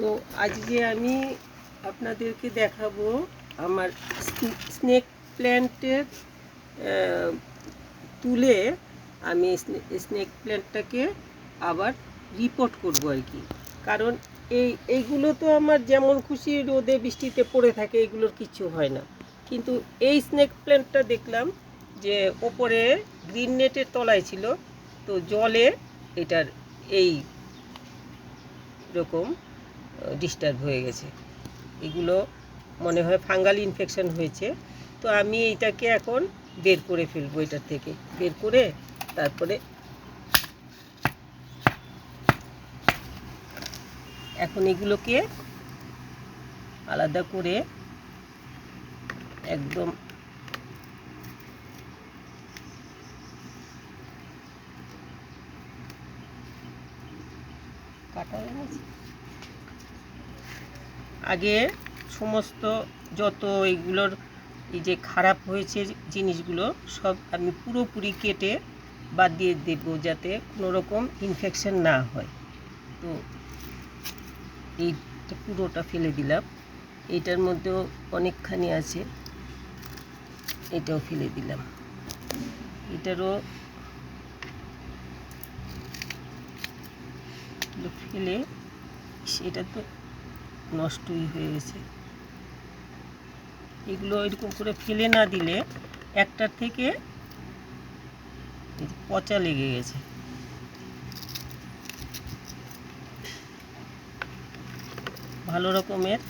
তো আজকে আমি আপনাদেরকে দেখাবো আমার স্নেক প্ল্যান্টের তুলে আমি স্নেক প্ল্যান্টটাকে আবার রিপোর্ট করব আর কি। কারণ এই, এইগুলো তো আমার যেমন খুশি রোদে বৃষ্টিতে পড়ে থাকে, এগুলোর কিছু হয় না। কিন্তু এই স্নেক প্ল্যান্টটা দেখলাম যে ওপরে গ্রিন নেটের তলায় ছিল, তো জলে এটার এই রকম ডিস্টার্ব হয়ে গেছে। এগুলো মনে হয় ফাঙ্গাল ইনফেকশন হয়েছে। তো আমি এইটাকে এখন বের করে ফেলব এটার থেকে। বের করে তারপরে এখন এগুলোকে আলাদা করে একদম কাটা হয়ে গেছে? আগে সমস্ত যত এইগুলোর এই যে খারাপ হয়েছে জিনিসগুলো সব আমি পুরোপুরি কেটে বাদ দিয়ে দেব যাতে কোনো রকম ইনফেকশন না হয়। তো এইটা পুরোটা ফেলে দিলাম। এইটার মধ্যেও অনেকখানি আছে। এটাও ফেলে দিলাম। এটারও ফেলে সেটা তো নষ্টই হয়ে গেছে। এগুলো এরকম করে ফেলে না দিলে একটার থেকে পচা লেগে গেছে। ভালো রকমের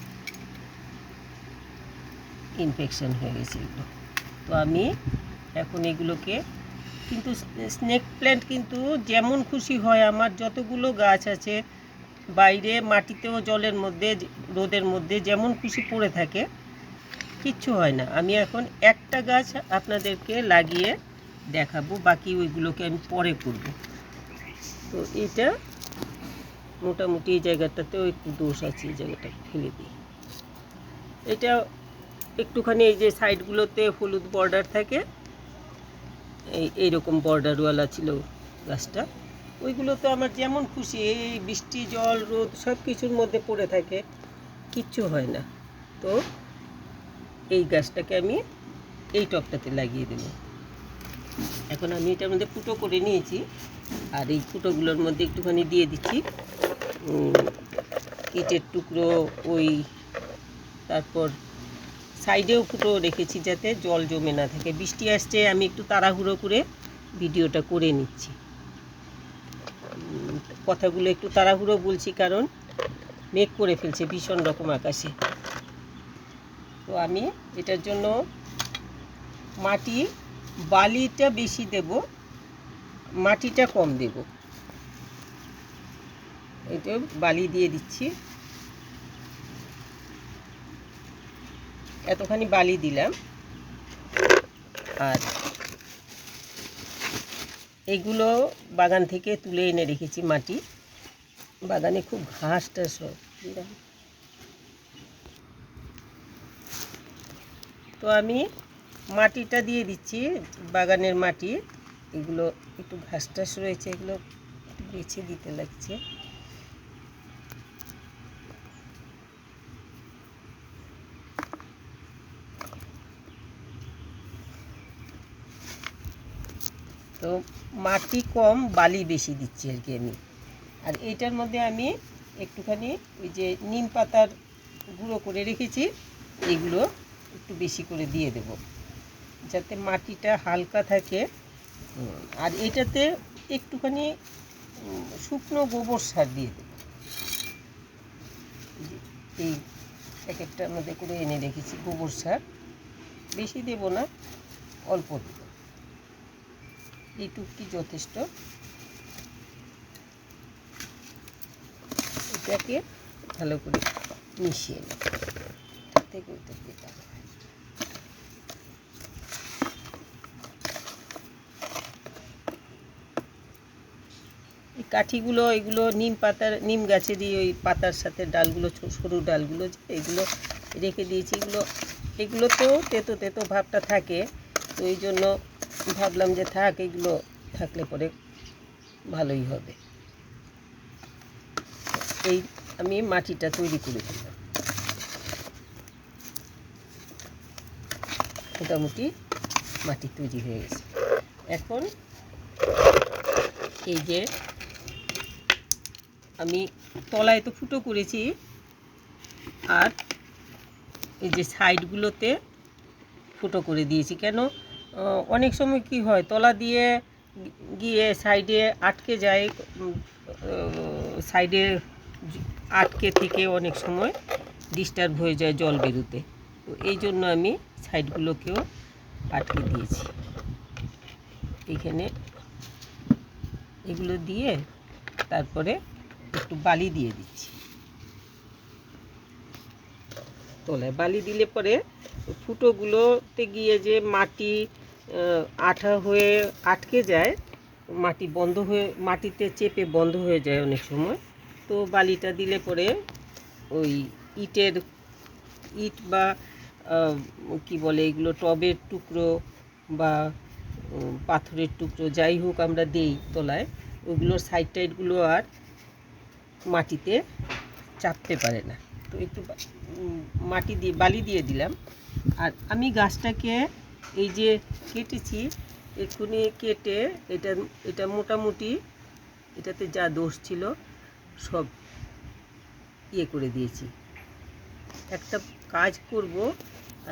ইনফেকশন হয়ে গেছে এগুলো। তো আমি এখন এগুলোকে কিন্তু স্নেক প্ল্যান্ট কিন্তু যেমন খুশি হয়, আমার যতগুলো গাছ আছে বাইরে মাটিতেও জলের মধ্যে, রোদের মধ্যে যেমন খুশি পড়ে থাকে, কিচ্ছু হয় না। আমি এখন একটা গাছ আপনাদেরকে লাগিয়ে দেখাবো, বাকি ওইগুলোকে আমি পরে করব। তো এটা মোটামুটি এই জায়গাটাতেও একটু দোষ আছে, এই জায়গাটা ফেলে দিই। এটা একটুখানি এই যে সাইডগুলোতে হলুদ বর্ডার থাকে, এই এইরকম বর্ডারওয়ালা ছিল গাছটা। ওইগুলো তো আমার যেমন খুশি, এই বৃষ্টি, জল, রোদ সব কিছুর মধ্যে পড়ে থাকে, কিচ্ছু হয় না। তো এই গাছটাকে আমি এই টপটাতে লাগিয়ে দেব। এখন আমি এটার মধ্যে ফুটো করে নিয়েছি, আর এই ফুটোগুলোর মধ্যে একটুখানি দিয়ে দিচ্ছি ইটের টুকরো, ওই তারপর সাইডেও ফুটো রেখেছি যাতে জল জমে না থাকে। বৃষ্টি আসছে, আমি একটু তাড়াহুড়ো করে ভিডিওটা করে নিচ্ছি। কথাগুলো একটু তাড়াহুড়ো বলছি, কারণ মেঘ করে ফেলছে ভীষণ রকম আকাশে। তো আমি এটার জন্য মাটি বালিটা বেশি দেব, মাটিটা কম দেব। এটা বালি দিয়ে দিচ্ছি। এতখানি বালি দিলাম। আর এগুলো বাগান থেকে তুলে এনে রেখেছি মাটি। বাগানে খুব ঘাস টাস তো আমি মাটিটা দিয়ে দিচ্ছি, বাগানের মাটি। এগুলো একটু ঘাস টাস রয়েছে, এগুলো বেছে দিতে লাগছে। তো মাটি কম, বালি বেশি দিচ্ছি আর কি আমি। আর এইটার মধ্যে আমি একটুখানি ওই যে নিম পাতার গুঁড়ো করে রেখেছি, এগুলো একটু বেশি করে দিয়ে দেব। যাতে মাটিটা হালকা থাকে। আর এটাতে একটুখানি শুকনো গোবর সার দিয়ে দেব। এই প্যাকেটটার মধ্যে করে এনে রেখেছি গোবর সার। বেশি দেব না, অল্প দেব। এইটুকটি যথেষ্ট। এটাকে ভালো করে মিশিয়ে নেব। এই কাঠিগুলো, এগুলো নিম পাতার নিম গাছেরই ওই পাতার সাথে ডালগুলো সরু ডালগুলো এগুলো রেখে দিয়েছি। এগুলো এগুলো তো তেতো তেতো ভাবটা থাকে। তো এই জন্য ভাবলাম যে থাক, এগুলো থাকলে পরে ভালোই হবে। এই আমি মাটিটা তৈরি করে দিলাম। মোটামুটি মাটি তৈরি হয়ে গেছে। এখন এই যে আমি তলায় তো ফুটো করেছি, আর এই যে সাইডগুলোতে ফুটো করে দিয়েছি। কেন? অনেক সময় কি হয়, তলা দিয়ে গিয়ে সাইডে আটকে যায় সাইডে আটকে থেকে অনেক সময় ডিস্টার্ব হয়ে যায় জল বেরোতে। তো এই জন্য আমি সাইডগুলোকেও আটকে দিয়েছি। এখানে এগুলো দিয়ে তারপরে একটু বালি দিয়ে দিচ্ছি। তলায় বালি দিলে পরে ফুটোগুলোতে গিয়ে যে মাটি আঠা হয়ে আটকে যায়, মাটি বন্ধ হয়ে, মাটিতে চেপে বন্ধ হয়ে যায় অনেক সময়। তো বালিটা দিলে পরে ওই ইটের ইট বা কি বলে এগুলো, টবের টুকরো বা পাথরের টুকরো যাই হোক আমরা দেই তলায়, ওগুলোর সাইড টাইডগুলো আর মাটিতে চাপতে পারে না। তো একটু মাটি দিয়ে, বালি দিয়ে দিলাম। আর আমি গাছটাকে এই যে কেটেছি এক্ষুনি কেটে এটা এটা মোটামুটি এটাতে যা দোষ ছিল সব ইয়ে করে দিয়েছি। একটা কাজ করব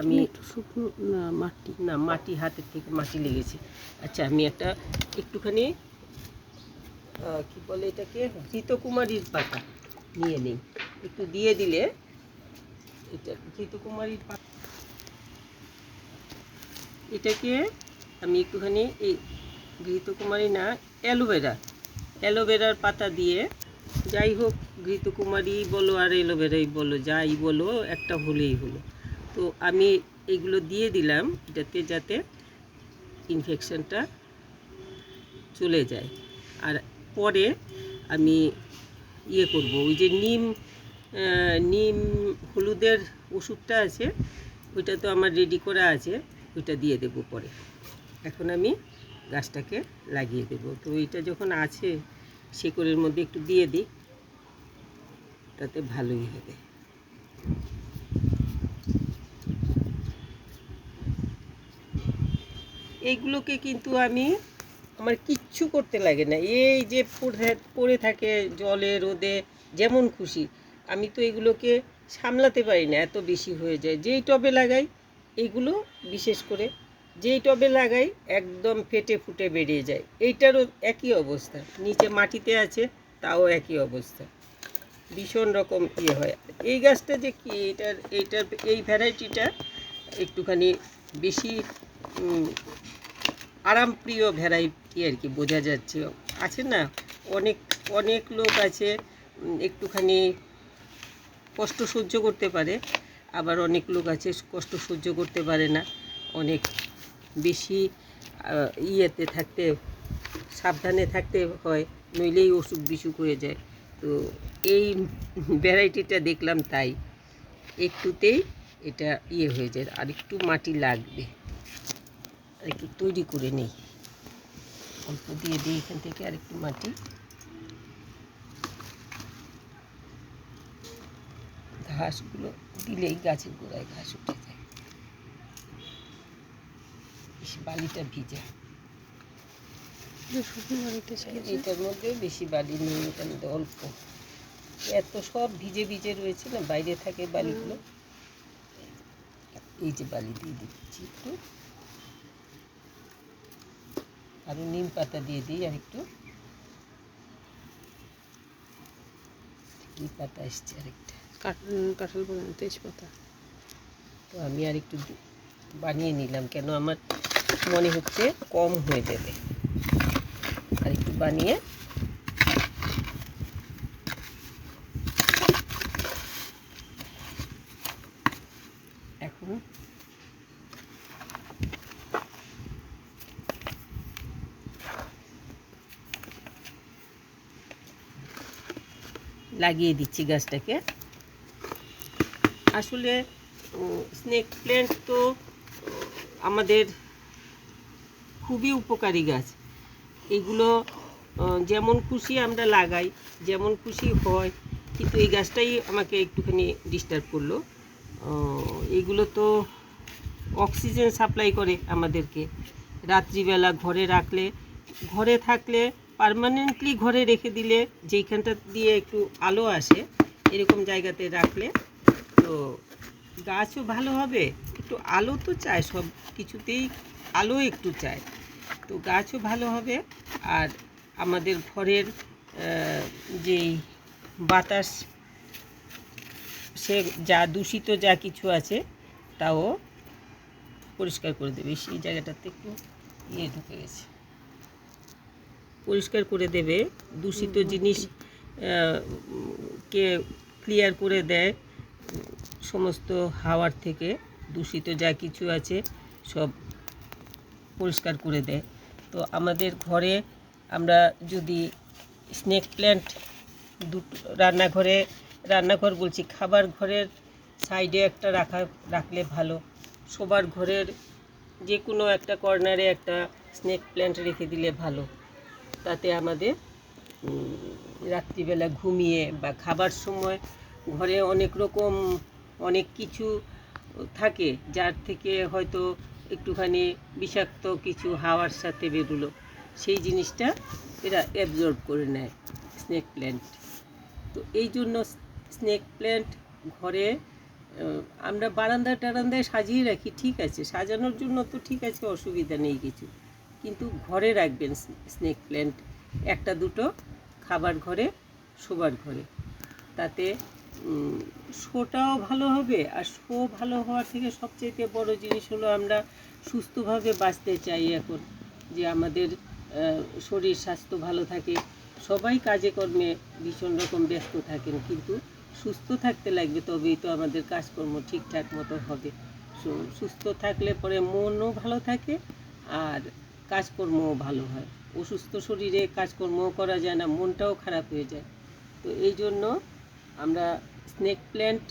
আমি একটু শুকনো না মাটি। না মাটি হাতের থেকে মাটি লেগেছে। আচ্ছা আমি একটা একটুখানি কি বলে এটাকে ঘৃতকুমারীর পাতা নিয়ে নেই। একটু দিয়ে দিলে এটা ঘৃতকুমারীর পাতা এটাকে আমি একটুখানি এই ঘৃতকুমারী না অ্যালোভেরা, অ্যালোভেরার পাতা দিয়ে যাই হোক ঘৃতকুমারী বলো আর অ্যালোভেরাই বলো, যাই বলো একটা হলেই হলো। তো আমি এগুলো দিয়ে দিলাম এটাতে যাতে ইনফেকশানটা চলে যায়। আর পরে আমি ইয়ে করব, ওই যে নিম নিম হলুদের ওষুধটা আছে, ওইটা তো আমার রেডি করা আছে। ওইটা দিয়ে দেব পরে। এখন আমি গাছটাকে লাগিয়ে দেব। তো এটা যখন আছে, শেকড়ের মধ্যে একটু দিয়ে দিই, তাতে ভালোই হবে। এইগুলোকে কিন্তু আমি আমার কিচ্ছু করতে লাগে না। এই যে পড়ে থাকে জলে, রোদে, যেমন খুশি। আমি তো এগুলোকে সামলাতে পারি না, এত বেশি হয়ে যায়। যেই টবে লাগাই এইগুলো বিশেষ করে যেই টবে লাগাই একদম ফেটে ফুটে বেরিয়ে যায়। এইটারও একই অবস্থা। নিচে মাটিতে আছে, তাও একই অবস্থা। ভীষণ রকম ইয়ে হয়। এই গাছটা যে কি, এটার এইটার এই ভ্যারাইটিটা একটুখানি বেশি আরামপ্রিয় ভ্যারাইটি আর কি বোঝা যাচ্ছে। আছে না? অনেক অনেক লোক আছে একটুখানি কষ্ট সহ্য করতে পারে। আবার অনেক লোক আছে, কষ্ট সহ্য করতে পারে না। অনেক বেশি ইয়েতে থাকতে, সাবধানে থাকতে হয়, নইলেই অসুখ বিসুখ হয়ে যায়। তো এই ভ্যারাইটিটা দেখলাম তাই। একটুতেই এটা ইয়ে হয়ে যায়, আর একটু মাটি লাগবে। আর একটু তৈরি করে নেই। অল্প দিয়ে দিই এখান থেকে আর একটু মাটি। ঘাসগুলো দিলেই গাছের গোড়ায় ঘাস উঠে যায়। বালিটা ভিজা। যে শুকনো বাড়িতে চাইছে। এইটার মধ্যে বেশি বালি নেই এটার মধ্যে অল্প। এত সব ভিজে ভিজে রয়েছে না বাইরে থাকে বালিগুলো। এই যে বালি দিয়ে দিচ্ছি একটু। আরও নিম পাতা দিয়ে দিই আর একটু। কি পাতা এসছে আরেকটা। কাঁঠাল বাগান তেজপাতা। তো আমি আর একটু বানিয়ে নিলাম, কেন আমার মনে হচ্ছে কম হয়ে যাবে। আর একটু বানিয়ে এখন লাগিয়ে দিচ্ছি গাছটাকে। আসলে স্নেক প্ল্যান্ট তো আমাদের খুবই উপকারী গাছ। এগুলো যেমন খুশি আমরা লাগাই যেমন খুশি হয় কিন্তু এই গাছটাই আমাকে একটুখানি ডিস্টার্ব করল। আহ, এইগুলো তো অক্সিজেন সাপ্লাই করে আমাদেরকে। রাত্রিবেলা ঘরে রাখলে ঘরে থাকলে পার্মানেন্টলি ঘরে রেখে দিলে যেইখানটা দিয়ে একটু আলো আসে এরকম জায়গাতে রাখলে তো গাছও ভালো হবে, একটু আলো তো চায়, সব কিছুতেই আলো একটু চায়। তো গাছও ভালো হবে, আর আমাদের ঘরের যেই বাতাস, সে যা দূষিত যা কিছু আছে, তাও পরিষ্কার করে দেবে। সেই জায়গাটাতে একটু ইয়ে ঢুকে গেছে। পরিষ্কার করে দেবে। দূষিত জিনিস কে ক্লিয়ার করে দেয়। সমস্ত হাওয়ার থেকে দূষিত যা কিছু আছে সব পরিষ্কার করে দেয়। তো আমাদের ঘরে আমরা যদি স্নেক প্ল্যান্ট দুটো রান্নাঘরে, রান্নাঘর বলছি, খাবার ঘরের সাইডে একটা রাখা, রাখলে ভালো। শোবার ঘরের যে কোনো একটা কর্নারে একটা স্নেক প্ল্যান্ট রেখে দিলে ভালো। তাতে আমাদের রাত্রিবেলা ঘুমিয়ে বা খাবার সময় ঘরে অনেক রকম, অনেক কিছু থাকে, যার থেকে হয়তো একটুখানি বিষাক্ত কিছু হাওয়ার সাথে বেরোলো। সেই জিনিসটা এরা অ্যাবজর্ব করে নেয় স্নেক প্ল্যান্ট তো এই জন্য স্নেক প্ল্যান্ট ঘরে আমরা বারান্দা টারান্দায় সাজিয়ে রাখি, ঠিক আছে, সাজানোর জন্য তো ঠিক আছে, অসুবিধা নেই কিছু। কিন্তু ঘরে রাখবেন স্নেক প্ল্যান্ট একটা দুটো খাবার ঘরে, শোবার ঘরে। তাতে শোটাও ভালো হবে আর শো ভালো হওয়ার থেকে সবচেয়ে বড় জিনিস হলো আমরা সুস্থভাবে বাঁচতে চাই এখন, যে আমাদের শরীর স্বাস্থ্য ভালো থাকে। সবাই কাজে কর্মে ভীষণ রকম ব্যস্ত থাকেন, কিন্তু সুস্থ থাকতে লাগবে তবেই তো আমাদের কাজকর্ম ঠিকঠাক মতো হবে। সুস্থ থাকলে পরে মনও ভালো থাকে আর কাজকর্মও ভালো হয়। অসুস্থ শরীরে কাজকর্মও করা যায় না, মনটাও খারাপ হয়ে যায়। তো এই জন্য আমরা স্নেক প্ল্যান্ট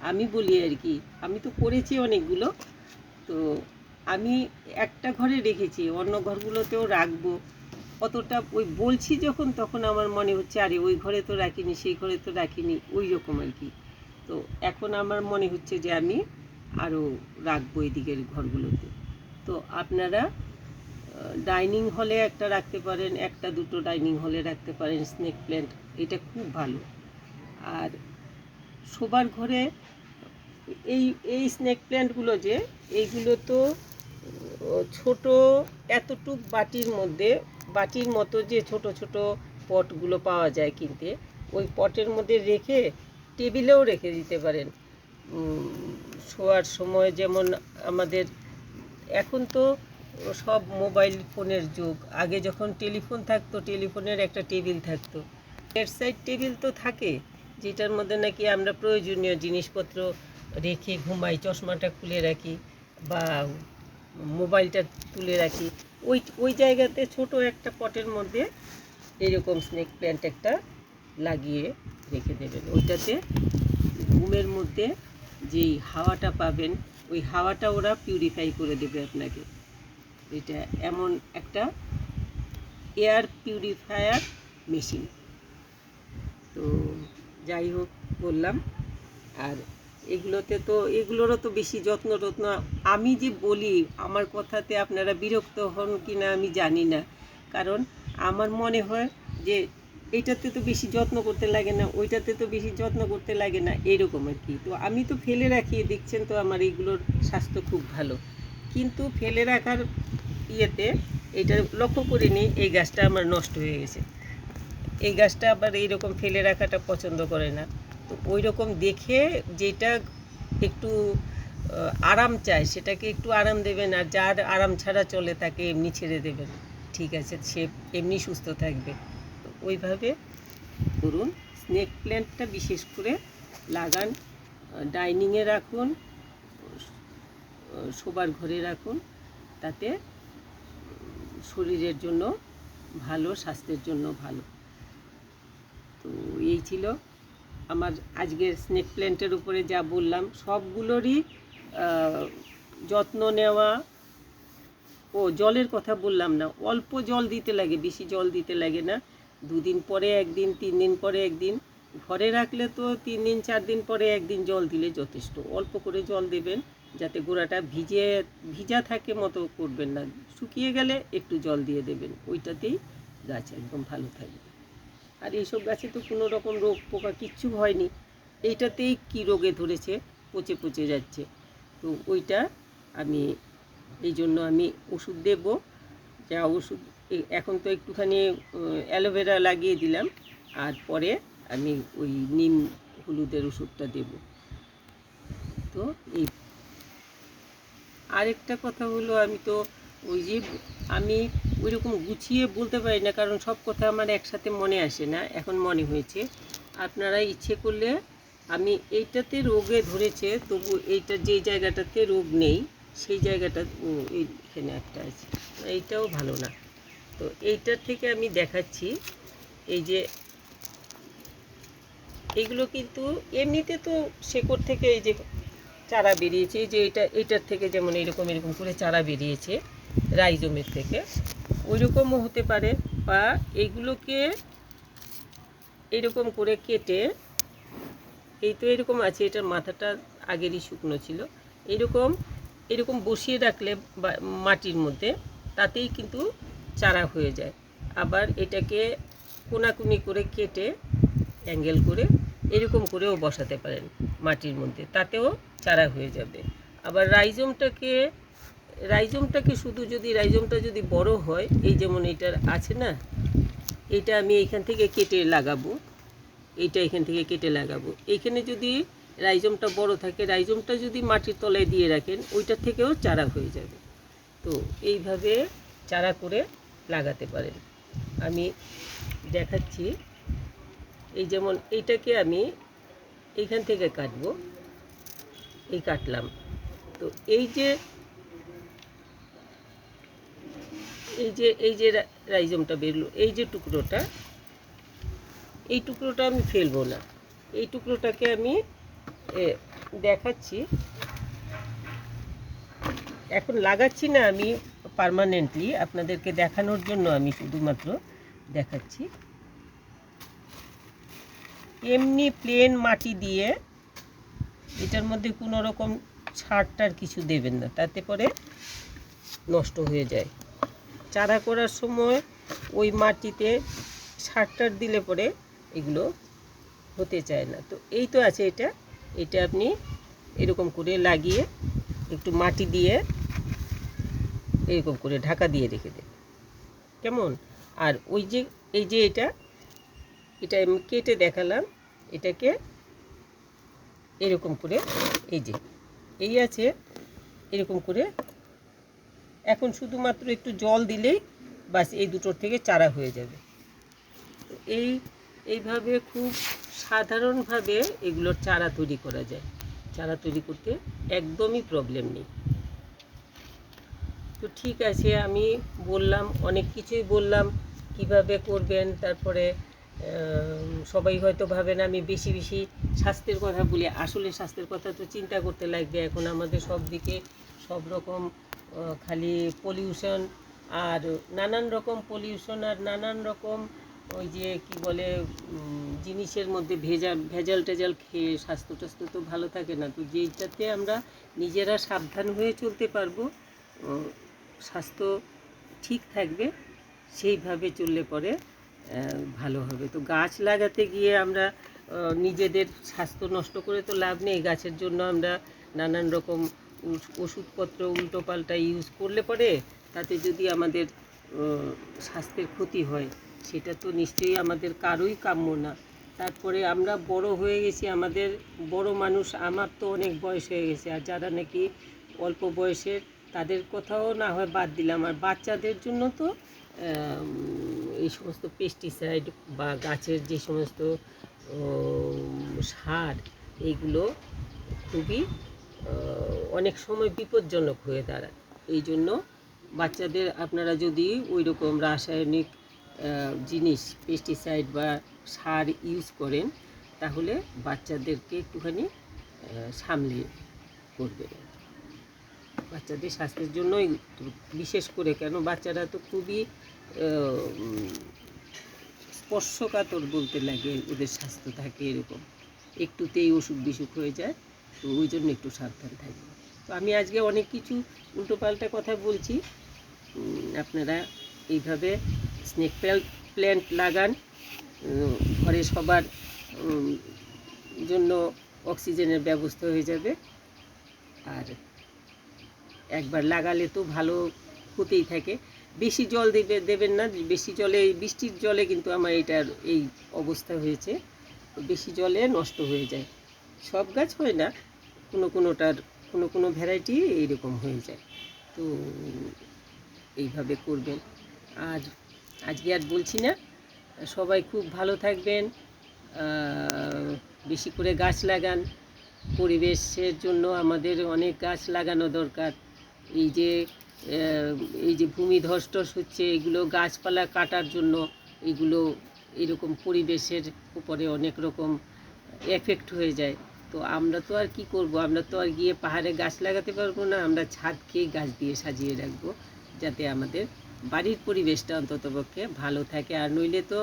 আমি বলি আর কি। আমি তো করেছি অনেকগুলো। তো আমি একটা ঘরে রেখেছি, অন্য ঘরগুলোতেও রাখব। অতটা ওই বলছি যখন তখন আমার মনে হচ্ছে, আরে, ওই ঘরে তো রাখিনি, সেই ঘরে তো রাখিনি। ওই রকম আর কি। তো এখন আমার মনে হচ্ছে যে আমি আরও রাখব দিকের ঘরগুলোতে। তো আপনারা ডাইনিং হলে একটা রাখতে পারেন, একটা দুটো ডাইনিং হলে রাখতে পারেন স্নেক প্ল্যান্ট এটা খুব ভালো। আর শোবার ঘরে এই এই স্নেক প্ল্যান্টগুলো যে, এইগুলো তো ছোট এতটুক বাটির মধ্যে, বাটির মতো যে ছোট ছোট পটগুলো পাওয়া যায় কিনতে, ওই পটের মধ্যে রেখে টেবিলেও রেখে দিতে পারেন। শোয়ার সময় যেমন আমাদের, এখন তো সব মোবাইল ফোনের যুগ। আগে যখন টেলিফোন থাকতো টেলিফোনের একটা টেবিল থাকতো। বেডসাইড টেবিল তো থাকে। যেটার মধ্যে নাকি আমরা প্রয়োজনীয় জিনিসপত্র রেখে ঘুমাই, চশমাটা খুলে রাখি বা মোবাইলটা তুলে রাখি। ওই ওই জায়গাতে ছোট একটা পটের মধ্যে এরকম স্নেক প্ল্যান্ট একটা লাগিয়ে রেখে দেবেন। ওইটাতে ঘুমের মধ্যে যেই হাওয়াটা পাবেন, ওই হাওয়াটা ওরা পিউরিফাই করে দেবে আপনাকে। এটা এমন একটা এয়ার পিউরিফায়ার মেশিন তো যাই হোক বললাম। আর এগুলোতে তো, এগুলোরও তো বেশি যত্ন টত্ন। আমি যে বলি, আমার কথাতে আপনারা বিরক্ত হন কি না আমি জানি না। কারণ আমার মনে হয় যে এইটাতে তো বেশি যত্ন করতে লাগে না, ওইটাতে তো বেশি যত্ন করতে লাগে না, এরকম আর কি। তো আমি তো ফেলে রাখি, দেখছেন তো আমার এইগুলোর স্বাস্থ্য খুব ভালো। কিন্তু ফেলে রাখার ইয়েতে, এটা লক্ষ্য করিনি এই গাছটা আমার নষ্ট হয়ে গেছে। এই গাছটা আবার এইরকম ফেলে রাখাটা পছন্দ করে না। তো ওই রকম দেখে যেটা একটু আরাম চায়, সেটাকে একটু আরাম দেবেন আর যার আরাম ছাড়া চলে তাকে এমনি ছেড়ে দেবেন। ঠিক আছে, সে এমনি সুস্থ থাকবে। তো ওইভাবে করুন। স্নেক প্ল্যান্টটা বিশেষ করে লাগান, ডাইনিংয়ে রাখুন, শোবার ঘরে রাখুন, তাতে শরীরের জন্য ভালো, স্বাস্থ্যের জন্য ভালো। তো এই ছিল আমার আজকের স্নেক প্ল্যান্টের উপরে যা বললাম। সবগুলোরই যত্ন নেওয়া। ও, জলের কথা বললাম না, অল্প জল দিতে লাগে, বেশি জল দিতে লাগে না। দুদিন পরে একদিন তিন দিন পরে একদিন। ঘরে রাখলে তো তিন দিন চার দিন পরে একদিন জল দিলে যথেষ্ট। অল্প করে জল দেবেন, যাতে গোড়াটা ভিজে, ভিজা থাকে মতো করবেন না। শুকিয়ে গেলে একটু জল দিয়ে দেবেন। ওইটাতেই গাছ একদম ভালো থাকবে। আর এইসব গাছে তো কোনো রকম রোগ পোকা কিচ্ছু হয়নি। এইটাতেই কি রোগে ধরেছে, পচে পচে যাচ্ছে। তো ওইটা আমি, এই জন্য আমি ওষুধ দেব। যা ওষুধ এখন তো একটুখানি অ্যালোভেরা লাগিয়ে দিলাম। আর পরে আমি ওই নিম হলুদের ওষুধটা দেব। তো এই আরেকটা কথা হলো আমি তো ওই যে আমি ওই রকম গুছিয়ে বলতে পারি না, কারণ সব কথা আমার একসাথে মনে আসে না, এখন মনে হয়েছে। আপনারা ইচ্ছে করলে আমি এইটাতে রোগে ধরেছে, তবু এইটা যে জায়গাটাতে রোগ নেই, সেই জায়গাটা এইখানে একটা আছে। এইটাও ভালো না। তো এইটার থেকে আমি দেখাচ্ছি, এই যে এইগুলো কিন্তু এমনিতে তো শেকড় থেকে এই যে চারা বেরিয়েছে যে এটা, এটার থেকে যেমন এরকম এরকম করে চারা বেরিয়েছে, রাইজোমের থেকে। ওই রকমও হতে পারে বা এইগুলোকে এরকম করে কেটে, এই তো এরকম আছে, এটার মাথাটা আগেরই শুকনো ছিল, এরকম এরকম বসিয়ে রাখলে মাটির মধ্যে, তাতেই কিন্তু চারা হয়ে যায়। আবার এটাকে কোনাকুনি করে কেটে, অ্যাঙ্গেল করে এরকম করেও বসাতে পারেন মাটির মধ্যে, তাতেও চারা হয়ে যাবে। আবার রাইজমটাকে রাইজমটাকে শুধু যদি রাইজমটা যদি বড় হয়, এই যেমন এটার আছে না, এটা আমি এইখান থেকে কেটে লাগাবো। এইটা এখান থেকে কেটে লাগাবো। এইখানে যদি রাইজমটা বড় থাকে, রাইজমটা যদি মাটির তলায় দিয়ে রাখেন, ওইটার থেকেও চারা হয়ে যাবে। তো এইভাবে চারা করে লাগাতে পারেন। আমি দেখাচ্ছি। এই যেমন এইটাকে আমি এইখান থেকে কাটবো। এই কাটলাম। তো এই যে এই যে এই যে রাইজমটা বেরলো, এই যে টুকরোটা, এই টুকরোটা আমি ফেলব না। এই টুকরোটাকে আমি দেখাচ্ছি। এখন লাগাচ্ছি না আমি পার্মানেন্টলি আপনাদেরকে দেখানোর জন্য আমি শুধুমাত্র দেখাচ্ছি। এমনি প্লেন মাটি দিয়ে এটার মধ্যে কোনো রকম ছাড়টার কিছু দেবেন না, তাতে পরে নষ্ট হয়ে যায়। চারা করার সময় ওই মাটিতে সারটার দিলে পরে এগুলো হতে চায় না। তো এই তো আছে এটা। এটা আপনি এরকম করে লাগিয়ে একটু মাটি দিয়ে এরকম করে ঢাকা দিয়ে রেখে দেন কেমন? আর ওই যে, এই যে এটা এটা আমি কেটে দেখালাম। এটাকে এরকম করে, এই যে, এই আছে, এরকম করে এখন শুধুমাত্র একটু জল দিলেই বাস এই দুটোর থেকে চারা হয়ে যাবে। এই, এইভাবে খুব সাধারণভাবে এগুলোর চারা তৈরি করা যায়। চারা তৈরি করতে একদমই প্রবলেম নেই। তো ঠিক আছে, আমি বললাম, অনেক কিছুই বললাম, কীভাবে করবেন, তারপরে সবাই হয়তো ভাবেন আমি বেশি বেশি স্বাস্থ্যের কথা বলি। আসলে স্বাস্থ্যের কথা তো চিন্তা করতে লাগবে। এখন আমাদের সব দিকে সব রকম খালি পলিউশন আর নানান রকম পলিউশন আর নানান রকম ওই যে কি বলে জিনিসের মধ্যে ভেজা, ভেজাল টেজাল খেয়ে স্বাস্থ্য টাস্থ্য তো ভালো থাকে না। তো যেটাতে আমরা নিজেরা সাবধান হয়ে চলতে পারব স্বাস্থ্য ঠিক থাকবে, সেইভাবে চললে পরে ভালো হবে। তো গাছ লাগাতে গিয়ে আমরা নিজেদের স্বাস্থ্য নষ্ট করে তো লাভ নেই। গাছের জন্য আমরা নানান রকম ওষুধপত্র উল্টোপাল্টা ইউজ করলে পরে তাতে যদি আমাদের স্বাস্থ্যের ক্ষতি হয়, সেটা তো নিশ্চয়ই আমাদের কারোই কাম্য না। তারপরে আমরা বড় হয়ে গেছি, আমাদের বড় মানুষ, আমার তো অনেক বয়স হয়ে গেছে, আর যারা নাকি অল্প বয়সের তাদের কথাও না হয় বাদ দিলাম। আর বাচ্চাদের জন্য তো এই সমস্ত পেস্টিসাইড বা গাছের যে সমস্ত সার এইগুলো খুবই অনেক সময় বিপজ্জনক হয়ে দাঁড়ায়। এই জন্য বাচ্চাদের আপনারা যদি ওই রকম রাসায়নিক জিনিস পেস্টিসাইড বা সার ইউজ করেন, তাহলে বাচ্চাদেরকে একটুখানি সামলে করবেন বাচ্চাদের স্বাস্থ্যের জন্যই বিশেষ করে কেন বাচ্চারা তো খুবই স্পর্শকাতর বলতে লাগে, ওদের স্বাস্থ্য থাকে এরকম। একটুতেই অসুখ বিসুখ হয়ে যায়। ওই জন্য একটু সাবধান থাকবে তো আমি আজকে অনেক কিছু উল্টোপাল্টা কথা বলছি। আপনারা এইভাবে স্নেক প্ল্যান্ট লাগান। ঘরে সবার জন্য অক্সিজেনের ব্যবস্থা হয়ে যাবে। আর একবার লাগালে তো ভালো হতেই থাকে। বেশি জল দেবে, দেবেন না, বেশি জলে, বৃষ্টির জলে কিন্তু আমার এটার এই অবস্থা হয়েছে। বেশি জলে নষ্ট হয়ে যায়। সব গাছ হয় না। কোনো কোনোটার, কোনো কোনো ভ্যারাইটি এইরকম হয়ে যায়। তো এইভাবে করবেন। আর আজকে আর বলছি না, সবাই খুব ভালো থাকবেন বেশি করে গাছ লাগান। পরিবেশের জন্য আমাদের অনেক গাছ লাগানো দরকার। এই যে এই যে ভূমিধস টস হচ্ছে, এগুলো গাছপালা কাটার জন্য এগুলো এরকম পরিবেশের উপরে অনেক রকম এফেক্ট হয়ে যায়। তো আমরা তো আর কি করব? আমরা তো আর গিয়ে পাহাড়ে গাছ লাগাতে পারব না। আমরা ছাদকেই গাছ দিয়ে সাজিয়ে রাখব যাতে আমাদের বাড়ির পরিবেশটা অন্ততপক্ষে ভালো থাকে। আর নইলে তো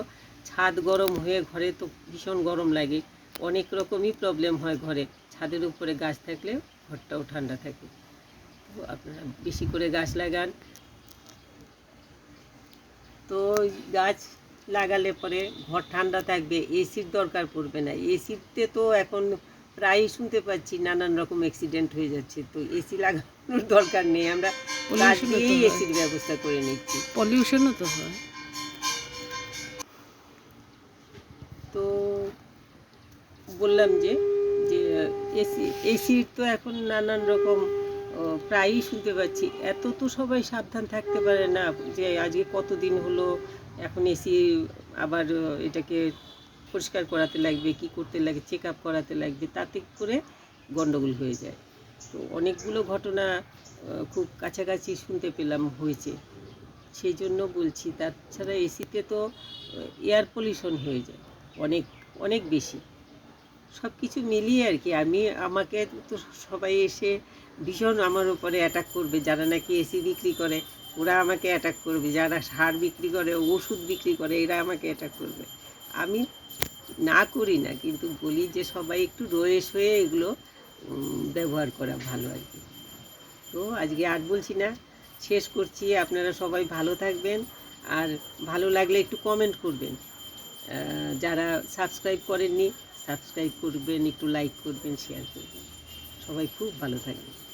ছাদ গরম হয়ে ঘরে তো ভীষণ গরম লাগে। অনেক রকমই প্রবলেম হয় ঘরে। ছাদের উপরে গাছ থাকলে ঘরটাও ঠান্ডা থাকে। তো আপনারা বেশি করে গাছ লাগান। তো গাছ লাগালে পরে ঘর ঠান্ডা থাকবে। এসির দরকার পড়বে না। এসিতে তো এখন প্রায়ই শুনতে পাচ্ছি নানান রকম অ্যাক্সিডেন্ট হয়ে যাচ্ছে। তো এসি লাগানোর দরকার নেই আমরা গাছ দিয়েই এসির ব্যবস্থা করে নিচ্ছি। পলিউশনও তো হয়। তো বললাম যে যে এসি এসির তো এখন নানান রকম প্রায়ই শুনতে পাচ্ছি। এত তো সবাই সাবধান থাকতে পারে না যে আজকে কতদিন হলো এখন এসি আবার এটাকে পরিষ্কার করাতে লাগবে, কি করতে লাগে চেক আপ করাতে লাগবে, তাতে করে গন্ডগোল হয়ে যায়। তো অনেকগুলো ঘটনা খুব কাছাকাছি শুনতে পেলাম হয়েছে। সেই জন্য বলছি, তাছাড়া এসিতে তো এয়ার পলিউশন হয়ে যায়, অনেক অনেক বেশি। সব কিছু মিলিয়ে আর কি, আমি, আমাকে তো সবাই এসে ভীষণ আমার উপরে অ্যাটাক করবে, যারা নাকি এসি বিক্রি করে, ওরা আমাকে অ্যাটাক করবে, যারা সার বিক্রি করে, ওষুধ বিক্রি করে, এরা আমাকে অ্যাটাক করবে। আমি না করি না, কিন্তু বলি যে সবাই একটু রয়েস হয়ে এগুলো ব্যবহার করা ভালো আর কি। তো আজকে আর বলছি না, শেষ করছি, আপনারা সবাই ভালো থাকবেন, আর ভালো লাগলে একটু কমেন্ট করবেন। যারা সাবস্ক্রাইব করেননি সাবস্ক্রাইব করবেন, একটু লাইক করবেন শেয়ার করবেন। সবাই খুব ভালো থাকবেন।